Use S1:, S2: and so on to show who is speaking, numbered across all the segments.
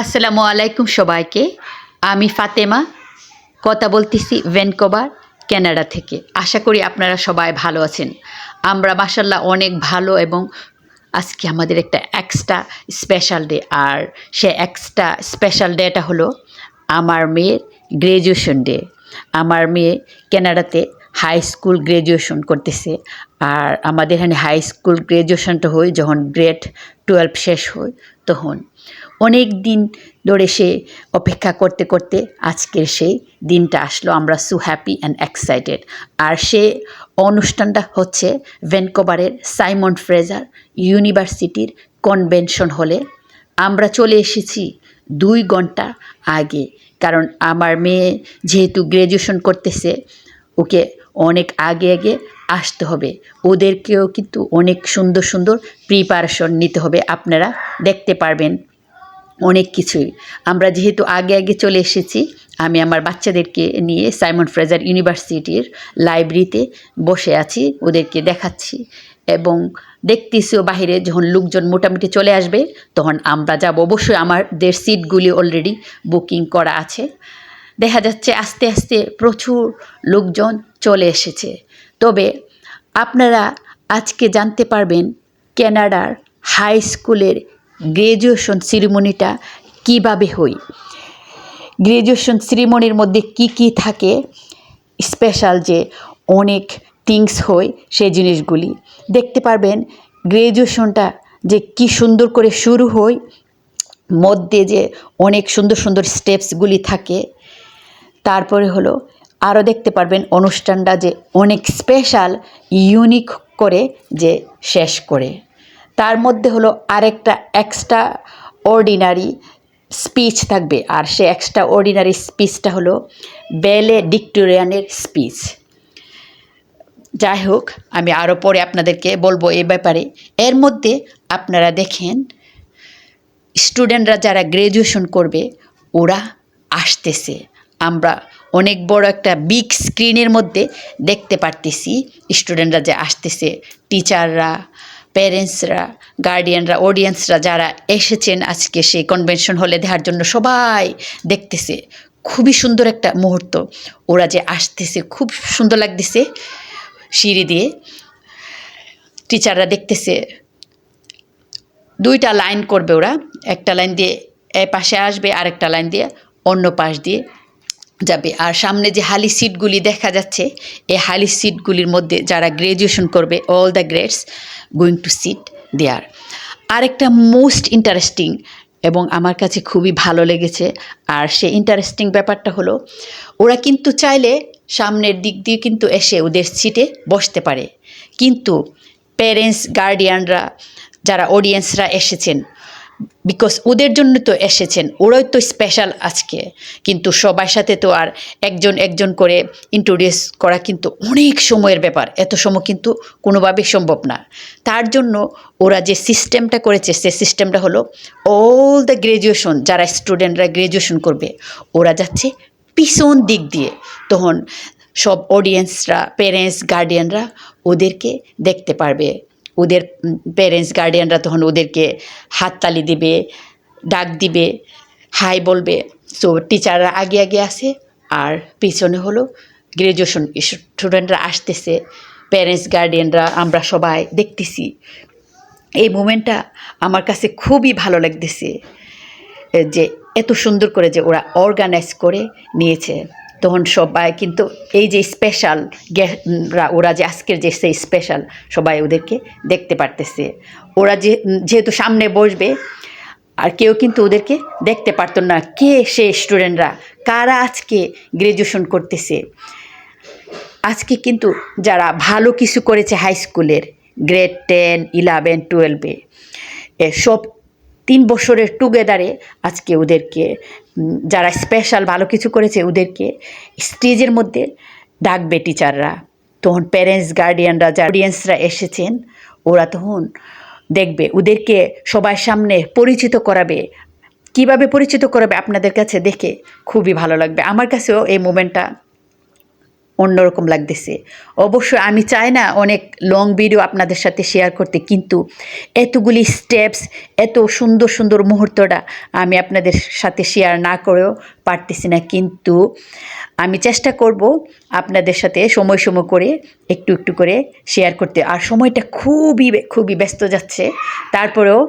S1: আসসালামু আলাইকুম সবাইকে। আমি ফাতেমা, কথা বলতেছি ভ্যানকোভার, ক্যানাডা থেকে। আশা করি আপনারা সবাই ভালো আছেন। আমরা মাসাল্লাহ অনেক ভালো এবং আজকে আমাদের একটা এক্সট্রা স্পেশাল ডে আর সে এক্সট্রা স্পেশাল ডেটা হলো আমার মেয়ের গ্র্যাজুয়েশন ডে আমার মেয়ে ক্যানাডাতে হাই স্কুল গ্র্যাজুয়েশন করতেছে। আর আমাদের এখানে হাই স্কুল গ্র্যাজুয়েশনটা হয়, যখন গ্রেড টুয়েলভ শেষ হয়, তখন। অনেক দিন ধরে সে অপেক্ষা করতে করতে আজকের সেই দিনটা আসলো। আমরা সু হ্যাপি অ্যান্ড এক্সাইটেড আর সে অনুষ্ঠানটা হচ্ছে ভ্যানকোভারের সাইমন ফ্রেজার ইউনিভার্সিটির কনভেনশন হলে। আমরা চলে এসেছি দুই ঘণ্টা আগে। কারণ আমার মেয়ে যেহেতু গ্র্যাজুয়েশন করতেছে, ওকে অনেক আগে আগে আসতে হবে। ওদেরকেও কিন্তু অনেক সুন্দর সুন্দর প্রিপারেশন নিতে হবে। আপনারা দেখতে পারবেন। অনেক কিছুই। আমরা যেহেতু আগে আগে চলে এসেছি, আমি আমার বাচ্চাদেরকে নিয়ে সাইমন ফ্রেজার ইউনিভার্সিটির লাইব্রেরিতে বসে আছি, ওদেরকে দেখাচ্ছি। এবং দেখতেছিও বাহিরে যখন লোকজন মোটামুটি চলে আসবে, তখন আমরা যাব। অবশ্যই আমাদের সিটগুলি অলরেডি বুকিং করা আছে। দেখা যাচ্ছে আস্তে আস্তে প্রচুর লোকজন চলে এসেছে। তবে আপনারা আজকে জানতে পারবেন কানাডার হাই স্কুলের গ্র্যাজুয়েশন সিরিমনিটা কীভাবে হই? গ্র্যাজুয়েশন সিরিমনির মধ্যে কি কি থাকে? স্পেশাল যে অনেক থিংস হয় সেই জিনিসগুলি। দেখতে পারবেন গ্র্যাজুয়েশনটা যে কি সুন্দর করে শুরু হয়, মধ্যে যে অনেক সুন্দর সুন্দর স্টেপসগুলি থাকে। তারপরে হলো আরও দেখতে পারবেন অনুষ্ঠানটা যে অনেক স্পেশাল, ইউনিক করে যে শেষ করে। তার মধ্যে হলো আরেকটা এক্সট্রা অর্ডিনারি স্পিচ থাকবে। আর সে এক্সট্রা অর্ডিনারি স্পিচটা হলো বেলে ডিক্টোরিয়ানের স্পিচ যাই হোক, আমি আরও পরে আপনাদেরকে বলব এ ব্যাপারে। এর মধ্যে আপনারা দেখেন স্টুডেন্টরা যারা গ্র্যাজুয়েশন করবে, ওরা আসতেছে। আমরা অনেক বড় একটা বিগ স্ক্রিনের মধ্যে দেখতে পারতেছি স্টুডেন্টরা যে আসতেছে টিচাররা প্যারেন্টসরা গার্ডিয়ানরা অডিয়েন্সরা যারা এসেছেন আজকে সেই কনভেনশন হলে দেখার জন্য সবাই দেখতেছে। খুবই সুন্দর একটা মুহূর্ত। ওরা যে আসতেছে, খুব সুন্দর লাগতেছে সিঁড়ি দিয়ে। টিচাররা দেখতেছে, দুইটা লাইন করবে ওরা। একটা লাইন দিয়ে এ পাশে আসবে, আরেকটা লাইন দিয়ে অন্য পাশ দিয়ে যাবে। আর সামনে যে হালি সিটগুলি দেখা যাচ্ছে, এই হালি সিটগুলির মধ্যে যারা গ্র্যাজুয়েশন করবে all the grades going to sit there আরেকটা মোস্ট ইন্টারেস্টিং এবং আমার কাছে খুবই ভালো লেগেছে, আর সে ইন্টারেস্টিং ব্যাপারটা হলো, ওরা কিন্তু চাইলে সামনের দিক দিয়ে কিন্তু এসে ওদের সিটে বসতে পারে। কিন্তু প্যারেন্টস গার্ডিয়ানরা যারা অডিয়েন্সরা এসেছেন বিকজ ওদের জন্য তো এসেছেন ওরাই তো স্পেশাল আজকে। কিন্তু সবার সাথে তো আর একজন একজন করে ইন্ট্রোডিউস করা কিন্তু অনেক সময়ের ব্যাপার। এত সময় কিন্তু কোনোভাবেই সম্ভব না। তার জন্য ওরা যে সিস্টেমটা করেছে, সে সিস্টেমটা হলো অল দ্য গ্র্যাজুয়েশন যারা স্টুডেন্টরা গ্র্যাজুয়েশন করবে, ওরা যাচ্ছে পিছন দিক দিয়ে। তখন সব অডিয়েন্সরা প্যারেন্টস গার্ডিয়ানরা ওদেরকে দেখতে পারবে। ওদের প্যারেন্টস গার্ডিয়ানরা তখন ওদেরকে হাততালি দিবে, ডাক দিবে হাই বলবে। সো টিচাররা আগে আগে আসে আর পিছনে হলো গ্র্যাজুয়েশন স্টুডেন্টরা আসতেছে প্যারেন্টস গার্ডিয়ানরা আমরা সবাই দেখতেছি। এই মুমেন্টটা আমার কাছে খুবই ভালো লাগতেছে যে এত সুন্দর করে যে ওরা অর্গানাইজ করে নিয়েছে। তখন সবাই কিন্তু এই যে স্পেশাল ওরা যে আজকের যে সেই স্পেশাল সবাই ওদেরকে দেখতে পারতেছে। ওরা যেহেতু সামনে বসবে, আর কেউ কিন্তু ওদেরকে দেখতে পারতো না কে সে স্টুডেন্টরা কারা আজকে গ্র্যাজুয়েশন করতেছে। আজকে কিন্তু যারা ভালো কিছু করেছে হাই স্কুলের গ্রেড টেন ইলেভেন টুয়েলভে সব তিন বছরের টুগেদারে আজকে ওদেরকে যারা স্পেশাল ভালো কিছু করেছে ওদেরকে স্টেজের মধ্যে ডাকবে টিচাররা তখন প্যারেন্টস গার্ডিয়ানরা যা অডিয়েন্সরা এসেছেন, ওরা তখন দেখবে, ওদেরকে সবার সামনে পরিচিত করাবে। কীভাবে পরিচিত করাবে আপনাদের কাছে দেখে খুবই ভালো লাগবে। আমার কাছেও এই মোমেন্টটা অন্যরকম লাগতেছে। অবশ্যই আমি চাই না অনেক লং ভিডিও আপনাদের সাথে শেয়ার করতে, কিন্তু এতগুলি স্টেপস এত সুন্দর সুন্দর মুহূর্তটা আমি আপনাদের সাথে শেয়ার না করেও পারতেছি না। কিন্তু আমি চেষ্টা করব আপনাদের সাথে সময় সময় করে একটু একটু করে শেয়ার করতে। আর সময়টা খুবই খুবই ব্যস্ত যাচ্ছে। তারপরেও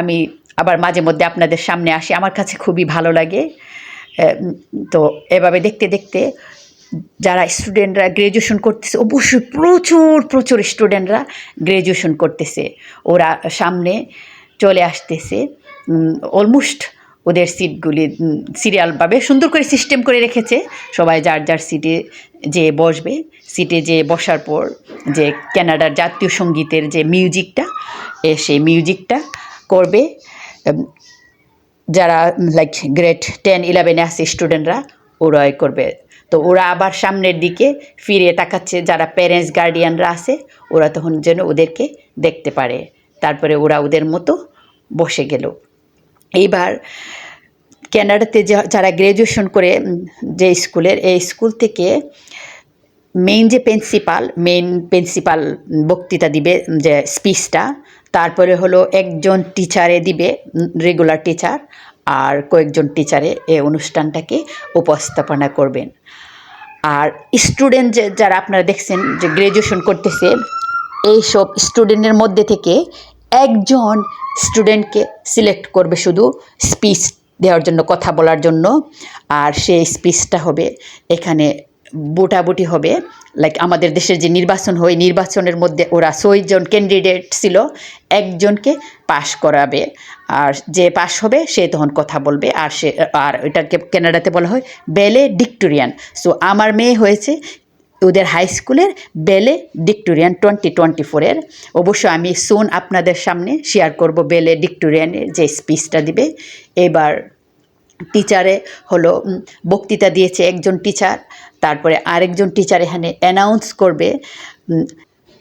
S1: আমি আবার মাঝে মধ্যে আপনাদের সামনে আসি। আমার কাছে খুবই ভালো লাগে। তো এভাবে দেখতে দেখতে যারা স্টুডেন্টরা গ্র্যাজুয়েশন করতেছে, অবশ্যই প্রচুর প্রচুর স্টুডেন্টরা গ্র্যাজুয়েশন করতেছে। ওরা সামনে চলে আসতেছে অলমোস্ট ওদের সিটগুলি সিরিয়ালভাবে সুন্দর করে সিস্টেম করে রেখেছে। সবাই যার যার সিটে যে বসবে সিটে যে বসার পর যে ক্যানাডার জাতীয় সঙ্গীতের যে মিউজিকটা সেই মিউজিকটা করবে। যারা লাইক গ্রেড টেন ইলেভেনে আছে স্টুডেন্টরা ওরাই করবে। তো ওরা আবার সামনের দিকে ফিরে তাকাচ্ছে, যারা প্যারেন্টস গার্ডিয়ানরা আছে, ওরা তখন যেন ওদেরকে দেখতে পারে। তারপরে ওরা ওদের মতো বসে গেল। এইবার ক্যানাডাতে যারা গ্র্যাজুয়েশন করে যে স্কুলের, এই স্কুল থেকে মেইন যে প্রিন্সিপাল মেইন প্রিন্সিপাল বক্তৃতা দিবে যে স্পিচটা তারপরে হলো একজন টিচারে দিবে রেগুলার টিচার আর কয়েকজন টিচারে এই অনুষ্ঠানটাকে উপস্থাপনা করবেন। আর স্টুডেন্ট যে যারা আপনারা দেখছেন যে গ্র্যাজুয়েশন করতেছে, এইসব স্টুডেন্টের মধ্যে থেকে একজন স্টুডেন্টকে সিলেক্ট করবে শুধু স্পিচ দেওয়ার জন্য, কথা বলার জন্য। আর সেই স্পিচটা হবে এখানে বুটাবুটি হবে। লাইক আমাদের দেশের যে নির্বাচন হয়, নির্বাচনের মধ্যে ওরা ছয়জন ক্যান্ডিডেট ছিল, একজনকে পাশ করাবে। আর যে পাশ হবে, সে তখন কথা বলবে। আর সে, আর এটাকে কানাডাতে বলা হয় বেলে ডিক্টোরিয়ান সো আমার মেয়ে হয়েছে ওদের হাই স্কুলের বেলে ডিক্টোরিয়ান টোয়েন্টি টোয়েন্টি ফোরের অবশ্য আমি সোন আপনাদের সামনে শেয়ার করব বেলে ডিক্টোরিয়ানের যে স্পিচটা দিবে। এবার টিচারে হলো বক্তৃতা দিয়েছে একজন টিচার, তারপরে আরেকজন টিচার এখানে অ্যানাউন্স করবে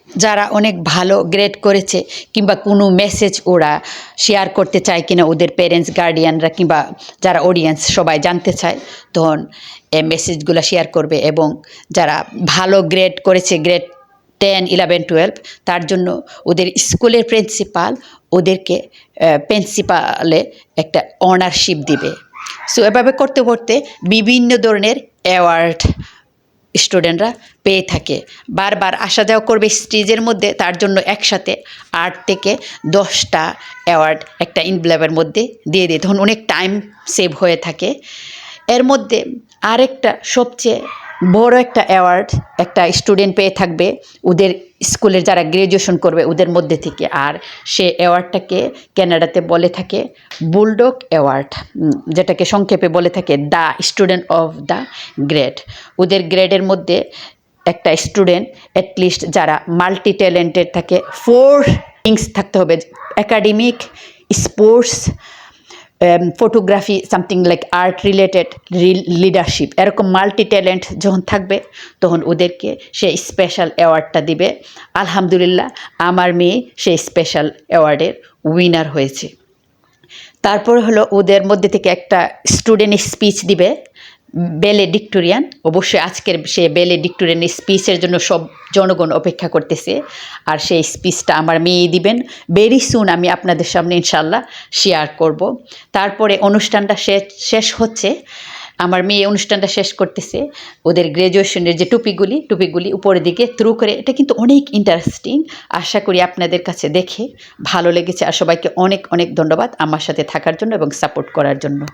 S1: যারা অনেক ভালো গ্রেড করেছে কিংবা কোনো মেসেজ ওরা শেয়ার করতে চায় কিনা ওদের প্যারেন্টস গার্ডিয়ানরা কিংবা যারা অডিয়েন্স সবাই জানতে চায়, তখন এ মেসেজগুলো শেয়ার করবে এবং যারা ভালো গ্রেড করেছে গ্রেড টেন ইলেভেন টুয়েলভ তার জন্য ওদের স্কুলের প্রিন্সিপাল ওদেরকে প্রিন্সিপালে একটা অনারশিপ দিবে। সো এভাবে করতে করতে বিভিন্ন ধরনের অ্যাওয়ার্ড স্টুডেন্টরা পেয়ে থাকে। বারবার আসা যাওয়া করবে স্টেজের মধ্যে, তার জন্য একসাথে আট থেকে দশটা অ্যাওয়ার্ড একটা ইনভ্লেভের মধ্যে দিয়ে দিই তখন অনেক টাইম সেভ হয়ে থাকে। এর মধ্যে আরেকটা সবচেয়ে বড় একটা অ্যাওয়ার্ড একটা স্টুডেন্ট পেয়ে থাকবে, ওদের স্কুলের যারা গ্র্যাজুয়েশন করবে ওদের মধ্যে থেকে। আর সে অ্যাওয়ার্ডটাকে ক্যানাডাতে বলে থাকে বুলডগ অ্যাওয়ার্ড যেটাকে সংক্ষেপে বলে থাকে the student of the grade ওদের গ্রেডের মধ্যে একটা স্টুডেন্ট অ্যাটলিস্ট যারা মাল্টি ট্যালেন্টেড থাকে ফোর থিংস থাকতে হবে academic sports photography something like art related leadership এরকম মাল্টি ট্যালেন্ট যখন থাকবে, তখন ওদেরকে সে স্পেশাল অ্যাওয়ার্ডটা দিবে। আলহামদুলিল্লাহ, আমার মেয়ে সেই স্পেশাল অ্যাওয়ার্ডের উইনার হয়েছে। তারপর হলো ওদের মধ্যে থেকে একটা স্টুডেন্ট স্পিচ দিবে। বেলে ডিক্টোরিয়ান অবশ্যই আজকের সে বেলে ডিক্টোরিয়ান স্পিচের জন্য সব জনগণ অপেক্ষা করতেছে। আর সেই স্পিচটা আমার মেয়ে দিবেন। ভেরি সুন আমি আপনাদের সামনে ইনশাল্লাহ শেয়ার করব। তারপরে অনুষ্ঠানটা শেষ শেষ হচ্ছে। আমার মেয়ে অনুষ্ঠানটা শেষ করতেছে। ওদের গ্র্যাজুয়েশনের যে টুপিগুলি টুপিগুলি উপরের দিকে থ্রু করে, এটা কিন্তু অনেক ইন্টারেস্টিং আশা করি আপনাদের কাছে দেখে ভালো লেগেছে। আর সবাইকে অনেক অনেক ধন্যবাদ আমার সাথে থাকার জন্য এবং সাপোর্ট করার জন্য।